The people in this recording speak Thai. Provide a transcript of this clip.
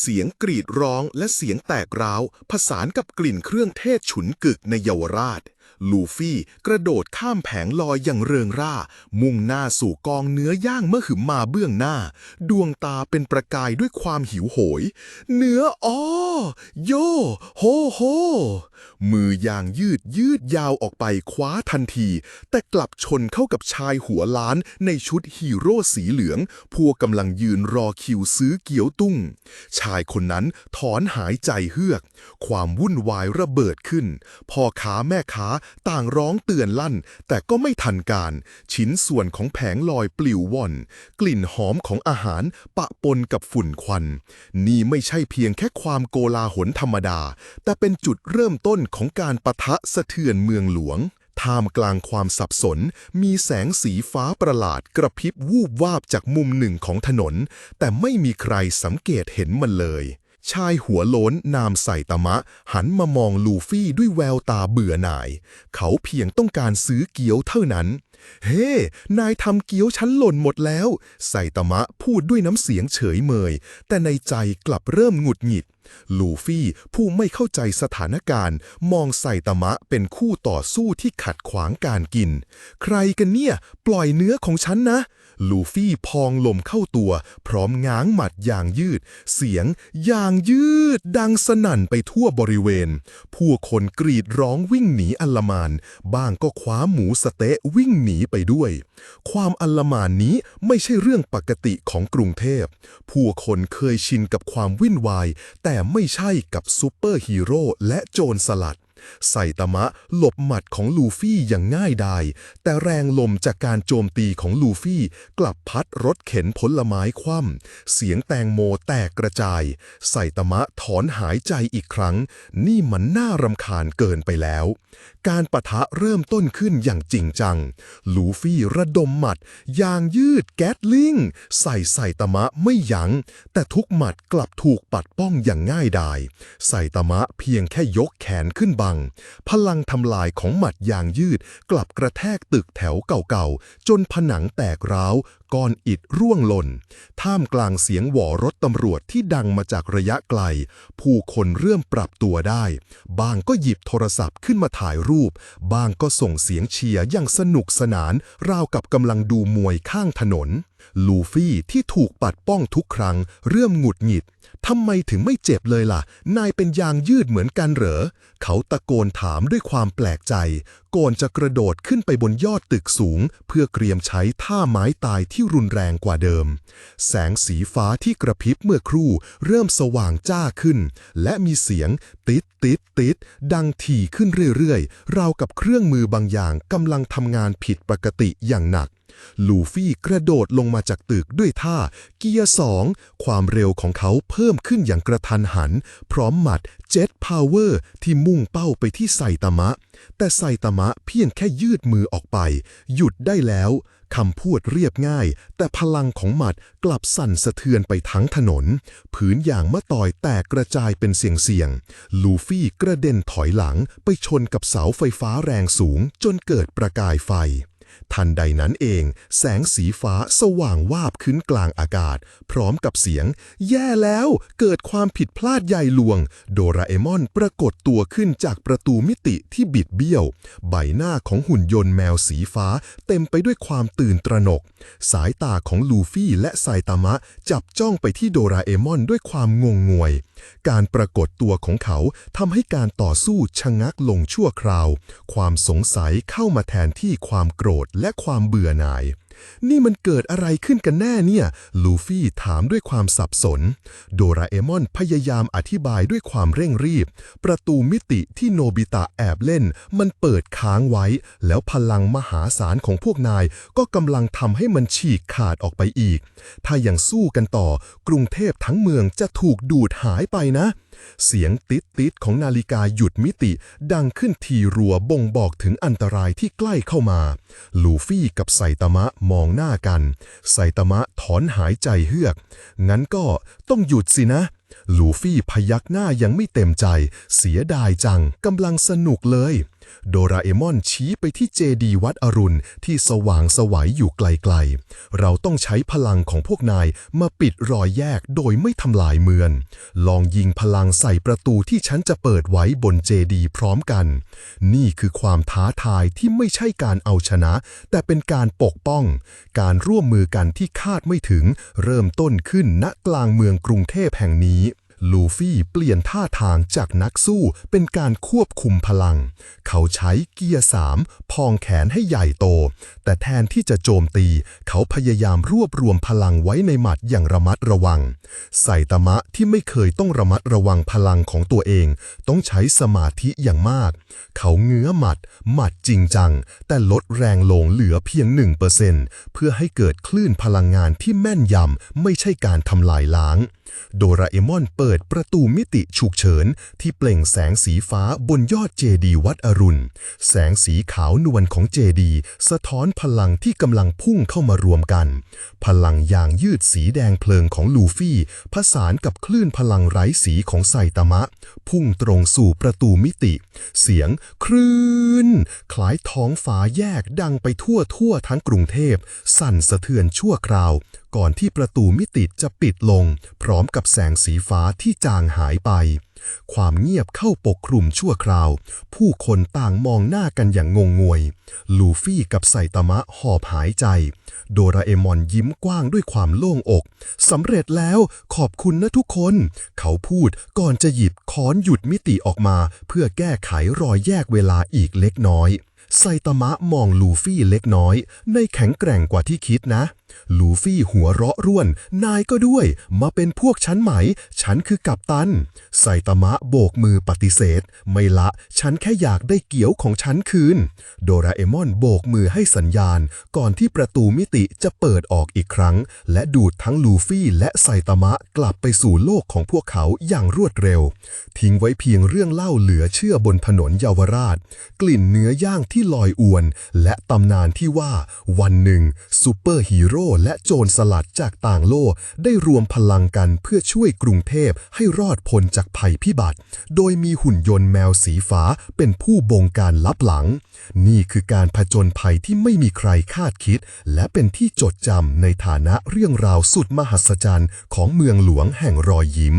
เสียงกรีดร้องและเสียงแตกร้าว ผสานกับกลิ่นเครื่องเทศฉุนกึกในเยาวราชลูฟี่กระโดดข้ามแผงลอยอย่างเริงร่า มุ่งหน้าสู่กองเนื้อย่างเมื่อหึมมาเบื้องหน้า ดวงตาเป็นประกายด้วยความหิวโหย เนื้ออ้อโย โฮโฮ มือยางยืดยืดยาวออกไปคว้าทันที แต่กลับชนเข้ากับชายหัวล้านในชุดฮีโร่สีเหลืองพวกกำลังยืนรอคิวซื้อเกี๊ยวตุ้ง ชายคนนั้นถอนหายใจเฮือก ความวุ่นวายระเบิดขึ้นพ่อค้าแม่ค้าต่างร้องเตือนลั่น แต่ก็ไม่ทันการ ชิ้นส่วนของแผงลอยปลิวว่อน กลิ่นหอมของอาหารปะปนกับฝุ่นควัน นี่ไม่ใช่เพียงแค่ความโกลาหลธรรมดา แต่เป็นจุดเริ่มต้นของการปะทะสะเทือนเมืองหลวงท่ามกลางความสับสน มีแสงสีฟ้าประหลาดกระพริบวูบวาบจากมุมหนึ่งของถนน แต่ไม่มีใครสังเกตเห็นมันเลย ชายหัวโล้นนามไซตามะ หันมามองลูฟี่ด้วยแววตาเบื่อหน่าย เขาเพียงต้องการซื้อเกี๊ยวเท่านั้น เฮ้นายทำเกี๊ยวฉันหล่นหมดแล้วไซตามะพูดด้วยน้ำเสียงเฉยเมย แต่ในใจกลับเริ่มหงุดหงิด ลูฟี่ผู้ไม่เข้าใจสถานการณ์ มองไซตามะเป็นคู่ต่อสู้ที่ขัดขวางการกิน ใครกันเนี่ย ปล่อยเนื้อของฉันนะ ลูฟี่พองลมเข้าตัว พร้อมง้างหมัดอย่างยืด เสียงอย่างยืดดังสนั่นไปทั่วบริเวณ ผู้คนกรีดร้องวิ่งหนีอัลลมาน บ้างก็คว้าหมูสเต๊ะวิ่งหนีไปด้วย ความอัลลมานนี้ไม่ใช่เรื่องปกติของกรุงเทพ ผู้คนเคยชินกับความวิ่นวาย แต่ไม่ใช่กับซูเปอร์ฮีโร่และโจรสลัด ไซตามะหลบหมัดของลูฟี่อย่างง่ายดาย แต่แรงลมจากการโจมตีของลูฟี่กลับพัดรถเข็นผลไม้คว่ำเสียงแตงโมแตกกระจาย ไซตามะถอนหายใจอีกครั้ง นี่มันน่ารำคาญเกินไปแล้ว การปะทะเริ่มต้นขึ้นอย่างจริงจัง ลูฟี่ระดมหมัด ยางยืดแก๊สลิงใส่ไซตามะไม่ยัง้ง แต่ทุกหมัดกลับถูกปัดป้องอย่างง่ายดาย ไซตามะเพียงแค่ยกแขนขึ้นบังพลังทำลายของหมัดยางยืดกลับกระแทกตึกแถวเก่าๆ จนผนังแตกร้าวก้อนอิฐร่วงหล่น ท่ามกลางเสียงหวอรถตำรวจที่ดังมาจากระยะไกล ผู้คนเริ่มปรับตัวได้ บางก็หยิบโทรศัพท์ขึ้นมาถ่ายรูป บางก็ส่งเสียงเชียร์อย่างสนุกสนาน ราวกับกำลังดูมวยข้างถนน ลูฟี่ที่ถูกปัดป้องทุกครั้ง เริ่มหงุดหงิดทำไมถึงไม่เจ็บเลยล่ะ นายเป็นยางยืดเหมือนกันเหรอ เขาตะโกนถามด้วยความแปลกใจ ก่อนจะกระโดดขึ้นไปบนยอดตึกสูง เพื่อเตรียมใช้ท่าไม้ตายที่รุนแรงกว่าเดิม แสงสีฟ้าที่กระพริบเมื่อครู่ เริ่มสว่างจ้าขึ้น และมีเสียงติดติดติดดังถี่ขึ้นเรื่อยๆราวกับเครื่องมือบางอย่างกำลังทำงานผิดปกติอย่างหนัก ลูฟี่กระโดดลงมาจากตึกด้วยท่า เกียร์สองความเร็วของเขาเพิ่มขึ้นอย่างกระทันหัน พร้อมหมัดเจ็ตพาวเวอร์ที่มุ่งเป้าไปที่ไซตามะ แต่ไซตามะเพียงแค่ยืดมือออกไป หยุดได้แล้วคำพูดเรียบง่าย แต่พลังของหมัดกลับสั่นสะเทือนไปทั้งถนน ผืนอย่างมะตอยแตกกระจายเป็นเสียงๆลูฟี่กระเด็นถอยหลังไปชนกับเสาไฟฟ้าแรงสูงจนเกิดประกายไฟ ทันใดนั้นเอง แสงสีฟ้าสว่างวาบขึ้นกลางอากาศ พร้อมกับเสียง แย่แล้วเกิดความผิดพลาดใหญ่หลวง โดราเอมอนปรากฏตัวขึ้นจากประตูมิติที่บิดเบี้ยว ใบหน้าของหุ่นยนต์แมวสีฟ้า เต็มไปด้วยความตื่นตระหนก สายตาของลูฟี่และไซตามะ จับจ้องไปที่โดราเอมอนด้วยความงงงวย การปรากฏตัวของเขาทำให้การต่อสู้ชะงักลงชั่วคราว ความสงสัยเข้ามาแทนที่ความโกรธและความเบื่อหน่าย นี่มันเกิดอะไรขึ้นกันแน่เนี่ย ลูฟี่ถามด้วยความสับสน โดราเอมอนพยายามอธิบายด้วยความเร่งรีบ ประตูมิติที่โนบิตะแอบเล่น มันเปิดค้างไว้ แล้วพลังมหาศาลของพวกนาย ก็กำลังทำให้มันฉีกขาดออกไปอีก ถ้ายังสู้กันต่อ กรุงเทพทั้งเมืองจะถูกดูดหายไปนะ เสียงติดติดของนาฬิกาหยุดมิติ ดังขึ้นทีรัวบ่งบอกถึงอันตรายที่ใกล้เข้ามา ลูฟี่กับไซตามะมองหน้ากันไซตามะถอนหายใจเฮือก งั้นก็ต้องหยุดสินะ ลูฟี่พยักหน้ายังไม่เต็มใจ เสียดายจังกำลังสนุกเลย โดราเอมอนชี้ไปที่เจดีวัดอรุณที่สว่างสวัยอยู่ไกลๆ เราต้องใช้พลังของพวกนายมาปิดรอยแยกโดยไม่ทำลายเมืองลองยิงพลังใส่ประตูที่ฉันจะเปิดไว้บนเจดีพร้อมกัน นี่คือความท้าทายที่ไม่ใช่การเอาชนะ แต่เป็นการปกป้อง การร่วมมือกันที่คาดไม่ถึง เริ่มต้นขึ้นณกลางเมืองกรุงเทพแห่งนี้ ลูฟี่เปลี่ยนท่าทางจากนักสู้เป็นการควบคุมพลัง เขาใช้เกียร์สามพองแขนให้ใหญ่โต แต่แทนที่จะโจมตี เขาพยายามรวบรวมพลังไว้ในหมัดอย่างระมัดระวัง ไซตามะที่ไม่เคยต้องระมัดระวังพลังของตัวเอง ต้องใช้สมาธิอย่างมาก เขาเงื้อหมัด หมัดจริงจัง แต่ลดแรงลงเหลือเพียง1%เพื่อให้เกิดคลื่นพลังงานที่แม่นยำไม่ใช่การทำลายล้าง โดราเอมอนเปิดประตูมิติฉุกเฉิน ที่เปล่งแสงสีฟ้าบนยอดเจดีวัดอรุณ แสงสีขาวนวลของเจดีสะท้อนพลังที่กำลังพุ่งเข้ามารวมกัน พลังยางยืดสีแดงเพลิงของลูฟี่ ผสานกับคลื่นพลังไร้สีของไซตามะ พุ่งตรงสู่ประตูมิติ เสียงคลื่นคล้ายท้องฟ้าแยกดังไปทั่วทั่วทั้งกรุงเทพ สั่นสะเทือนชั่วคราว ก่อนที่ประตูมิติจะปิดลง พร้อมกับแสงสีฟ้าที่จางหายไป ความเงียบเข้าปกคลุมชั่วคราว ผู้คนต่างมองหน้ากันอย่างงงงวย ลูฟี่กับไซตามะหอบหายใจ โดราเอมอนยิ้มกว้างด้วยความโล่งอก สำเร็จแล้วขอบคุณนะทุกคน เขาพูดก่อนจะหยิบค้อนหยุดมิติออกมา เพื่อแก้ไขรอยแยกเวลาอีกเล็กน้อยไซตามะมองลูฟี่เล็กน้อย ในแข็งแกร่งกว่าที่คิดนะ ลูฟี่หัวเราะร่วน นายก็ด้วย มาเป็นพวกฉันไหม ฉันคือกัปตัน ไซตามะโบกมือปฏิเสธ ไม่ละ ฉันแค่อยากได้เกี๊ยวของฉันคืน โดราเอมอนโบกมือให้สัญญาณ ก่อนที่ประตูมิติจะเปิดออกอีกครั้ง และดูดทั้งลูฟี่และไซตามะกลับไปสู่โลกของพวกเขาอย่างรวดเร็ว ทิ้งไว้เพียงเรื่องเล่าเหลือเชื่อบนถนนเยาวราช กลิ่นเนื้อย่างที่ลอยอวน และตำนานที่ว่า วันหนึ่งซูเปอร์ฮีโรร่และโจรสลัดจากต่างโลกได้รวมพลังกันเพื่อช่วยกรุงเทพให้รอดพ้นจากภัยพิบัติ โดยมีหุ่นยนต์แมวสีฟ้าเป็นผู้บงการลับหลัง นี่คือการผจญภัยที่ไม่มีใครคาดคิด และเป็นที่จดจำในฐานะเรื่องราวสุดมหัศจรรย์ของเมืองหลวงแห่งรอยยิ้ม